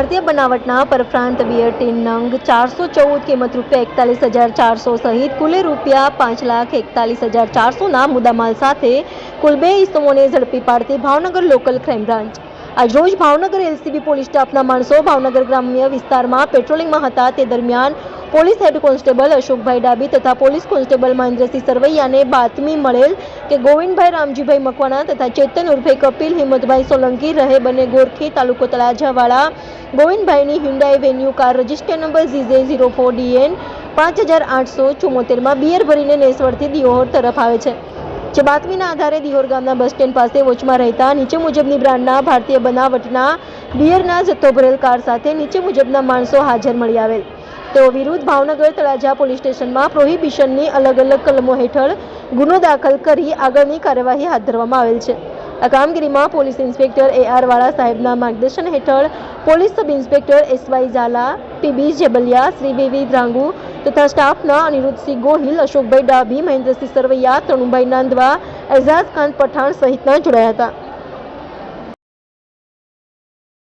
ભારતીય બનાવટના પરફ્રાંત beer tin નંગ ચારસો ચૌદ કિંમત રૂપિયા એકતાલીસ હજાર ચારસો સહિત કુલે રૂપિયા પાંચ લાખ એકતાલીસ હજાર ચારસોના મુદ્દામાલ સાથે કુલ બે ઇસમોને ઝડપી પાડતી ભાવનગર લોકલ ક્રાઇમ બ્રાન્ચ. આજરોજ ભાવનગર એલસીબી પોલીસ સ્ટાફના માણસો ભાવનગર ગ્રામ્ય વિસ્તારમાં પેટ્રોલિંગમાં હતા. તે દરમિયાન પોલીસ હેડ કોન્સ્ટેબલ અશોકભાઈ ડાબી તથા પોલીસ કોન્સ્ટેબલ મહેન્દ્રસિંહ સરવૈયાને બાતમી મળેલ કે ગોવિંદભાઈ રામજીભાઈ મકવાણા તથા ચેતન ઉર્ફે કપિલ હિંમતભાઈ સોલંકી રહે બને ગોરખી તાલુકો તળાજાવાળા ગોવિંદભાઈની Hyundai Venue car register number GJ zero four DN પાંચ હજાર આઠસો ચુમ્મોતેરમાં બિયર ભરીને નેસવડથી દિયોર તરફ આવે છે. જે બાતમીના આધારે દિહોર ગામના બસ સ્ટેન્ડ પાસે વોચમાં રહેતા નીચે મુજબની બ્રાન્ડના ભારતીય બનાવટના બિયરના જથ્થો ભરેલ કાર સાથે નીચે મુજબના માણસો હાજર મળી આવેલ. તેઓ વિરુદ્ધ ભાવનગર તળાજા પોલીસ સ્ટેશનમાં પ્રોહિબિશનની અલગ અલગ કલમો હેઠળ ગુનો દાખલ કરી આગળની કાર્યવાહી હાથ ધરવામાં આવેલ છે. આ કામગીરીમાં પોલીસ ઇન્સ્પેક્ટર એ આર વાળા સાહેબના માર્ગદર્શન હેઠળ police sub inspector S Y Zala PB Jebaliya Shri V V Dhrangu તથા સ્ટાફના અનિરુદ્ધસિંહ ગોહિલ, અશોકભાઈ ડાભી, મહેન્દ્રસિંહ સરવૈયા તણુભાઈ નાંદવા, એઝાઝ ખાન પઠાણ સહિતના જોડાયા હતા.